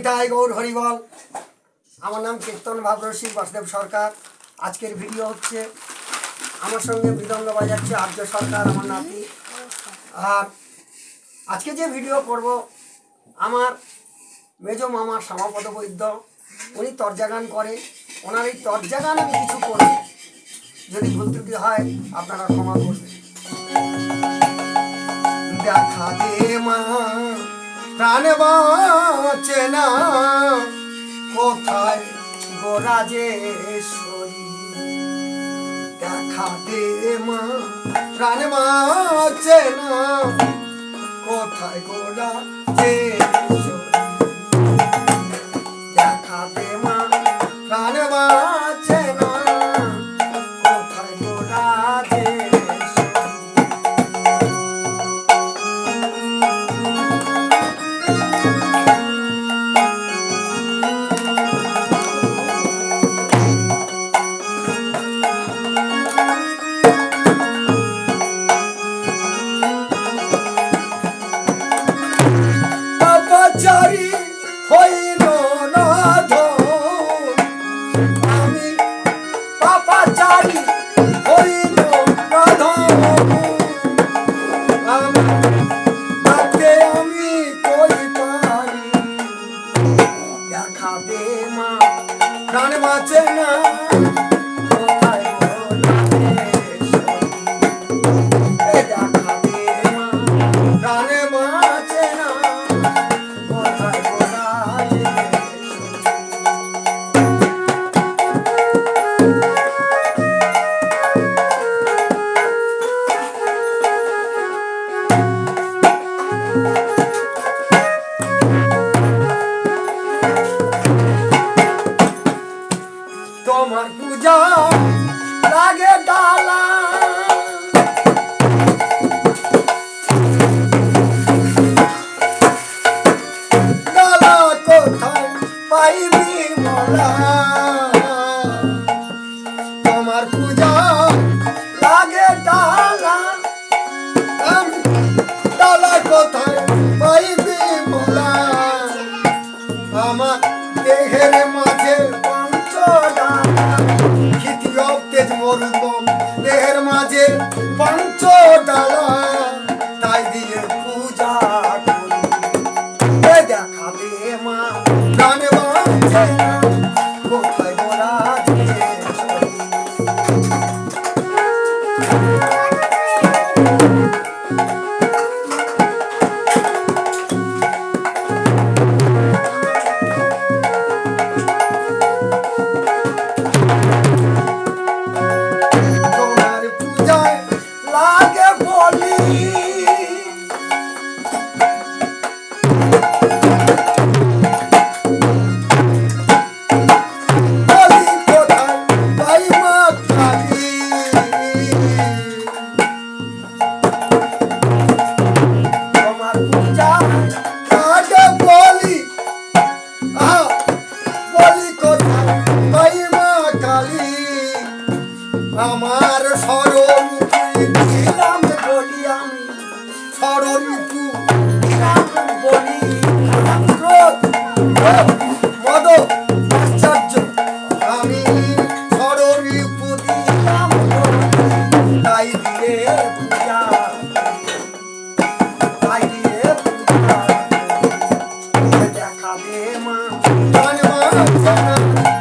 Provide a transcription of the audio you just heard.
নিতাই গৌর হরিবল। আমার নাম কীর্তন ভাবরসী, বাসুদেব সরকার। আজকের ভিডিও হচ্ছে, আমার সঙ্গে মৃদঙ্গ বাজাচ্ছে আর্য সরকার, আমার নাতি। আর আজকে যে ভিডিও করব, আমার মেজ মামা শ্যামাপদ বৈদ্য, উনি তর্জাগান করে। ওনার এই তর্জাগান আমি কিছু করি যদি ভুল ত্রুটি হয়, আপনারা ক্ষমা করবেন। দেখা দে মা, প্রাণ গোরাজেশ্বরী দেখা দে মা প্রাণ বাঁচে না। কোথায় গোরা প্রাণ বাঁচে না। পূজা লাগে ডালা। ডালা কোথায় পাইবি মোলা। তোমার পূজা লাগে আমার দেহের মাঝে দেহের দেখা দে